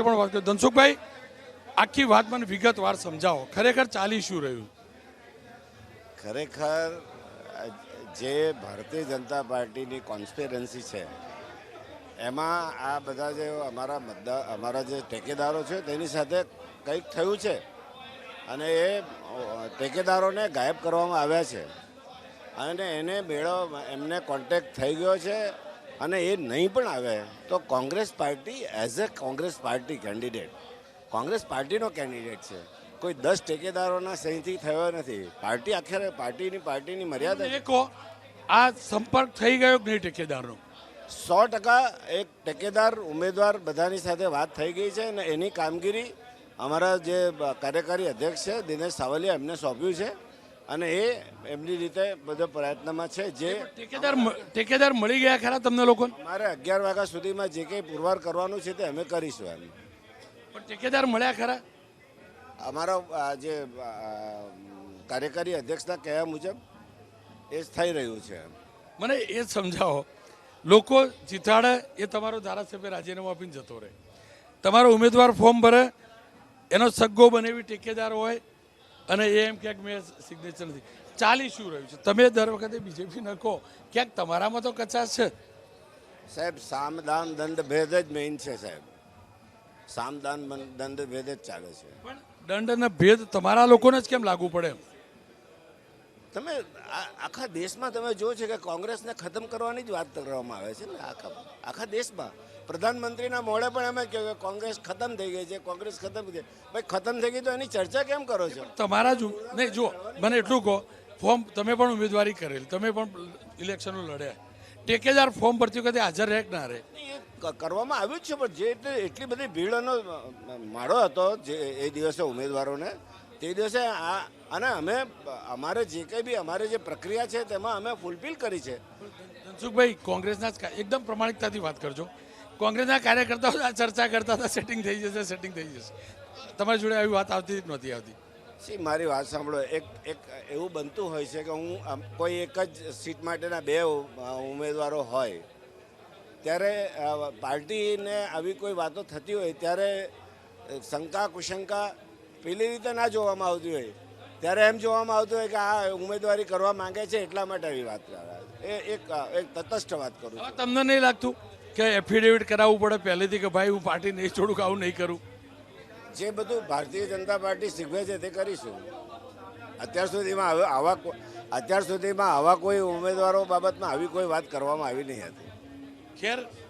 સાથે પણ વાત કરી. ધનસુખભાઈ, આખી વાત મને વિગતવાર સમજાવો. ખરેખર ચાલી શું રહ્યું? ખરેખર, જે ભારતીય જનતા પાર્ટીની કોન્સ્પિરન્સી છે, એમાં આ બધા જે અમારા મતદાર અમારા જે ટેકેદારો છે, તેની સાથે કંઈક થયું છે. અને એ, ટેકેદારોને ગાયબ કરવામાં આવ્યા છે. અને એને મેળવ એમને કોન્ટેક્ટ થઈ ગયો છે. અને એ નહીં પણ આવે તો Congress party as a Congress party candidate Congress પાર્ટીનો કેન્ડિડેટ છે. કોઈ દસ ટેકેદારોના સહીથી થયો નથી. પાર્ટી આખરે પાર્ટીની પાર્ટીની મર્યાદા એકો કહો આ સંપર્ક થઈ ગયો કે નહીં ટેકેદારનો? સો ટકા એક ટેકેદાર ઉમેદવાર બધાની સાથે વાત થઈ ગઈ છે અને એની કામગીરી અમારા જે કાર્યકારી અધ્યક્ષ છે દિનેશ સાવલિયા એમને સોંપ્યું છે. અને એ એમની રીતે બધો પ્રયત્નમાં છે જે ઠેકેદાર ઠેકેદાર મળી ગયા ખરા તમને લોકોને? મારે અગિયાર વાગ્યા સુધીમાં જે કંઈ પુરવાર કરવાનું છે તે અમે કરીશું એમ. પણ ઠેકેદાર મળ્યા ખરા? અમારો જે કાર્યકારી અધ્યક્ષના કહેવા મુજબ એ થઈ રહ્યું છે મને એ સમજાવો. લોકો જીતાડે એ તમારો ધારાસભ્ય રાજીનામું આપીને જતો રહે. તમારો ઉમેદવાર ફોર્મ ભરે એનો સગ્ગો બને એવી ટેકેદાર હોય અને એ એમ ક્યાંક મેં સિગ્નેચર નથી. ચાલી શું રહ્યું છે? તમે દર વખતે બીજેપી કહો ક્યાંક તમારામાં તો કચાશ છે. સાહેબ સામદાન દંડ ભેદ જ મેઇન છે સાહેબ. સામદાન દંડ ભેદ જ ચાલે છે. પણ દંડ અને ભેદ તમારા લોકોને જ કેમ લાગુ પડે તમે આખા દેશમાં તમે જો છે કે કોંગ્રેસને ખતમ કરવાની જ વાત કરવામાં આવે છે ને આખા આખા દેશમાં. પ્રધાનમંત્રીના મોડે પણ એમ કહ્યું કે કોંગ્રેસ ખતમ થઈ ગઈ છે કોંગ્રેસ ખતમ થઈ ભાઈ ખતમ થઈ ગઈ તો એની ચર્ચા કેમ કરો છો? તમારા જ નહીં જો મને એટલું કહો ફોર્મ તમે પણ ઉમેદવારી કરેલી તમે પણ ઇલેક્શનો લડ્યા. ટેકેદાર ફોર્મ ભરતી વખતે હાજર રહે કે ના રહે? કરવામાં આવ્યું જ છે પણ જે એટલી બધી ભીડનો માળો હતો જે એ દિવસે ઉમેદવારોને તે દિવસે આ અને અમે અમારે જે કંઈ બી અમારે જે પ્રક્રિયા છે તેમાં અમે ફૂલફિલ કરી છે. ધનસુખભાઈ કોંગ્રેસના જ એકદમ પ્રમાણિકતાથી વાત કરજો. કોંગ્રેસના કાર્યકર્તાઓ આ ચર્ચા કરતા હતા સેટિંગ થઈ જશે સેટિંગ થઈ જશે. તમારી જોડે આવી વાત આવતી જ નહોતી આવતી. સી મારી વાત સાંભળો એક એક એવું બનતું હોય છે કે હું કોઈ એક જ સીટ માટેના બે ઉમેદવારો હોય ત્યારે પાર્ટીને આવી કોઈ વાતો થતી હોય ત્યારે શંકા કુશંકા પેલી રીતે ના જોવામાં આવતી હોય. ત્યારે એમ જોવામાં આવતું હોય કે આ ઉમેદવારી કરવા માંગે છે એટલા માટે આવી વાત એ એક એક તટસ્થ વાત કરું છું. તમને નહીં લાગતું કે એફિડેવિટ કરાવવું પડે પહેલેથી કે ભાઈ હું પાર્ટી નહીં છોડું કે આવું નહીં કરું? જે બધું ભારતીય જનતા પાર્ટી શીખવે છે તે કરીશું. અત્યાર સુધીમાં હવે આવા કો- અત્યાર સુધીમાં આવા કોઈ ઉમેદવારો બાબતમાં આવી કોઈ વાત કરવામાં આવી નહીં હતી. ખેર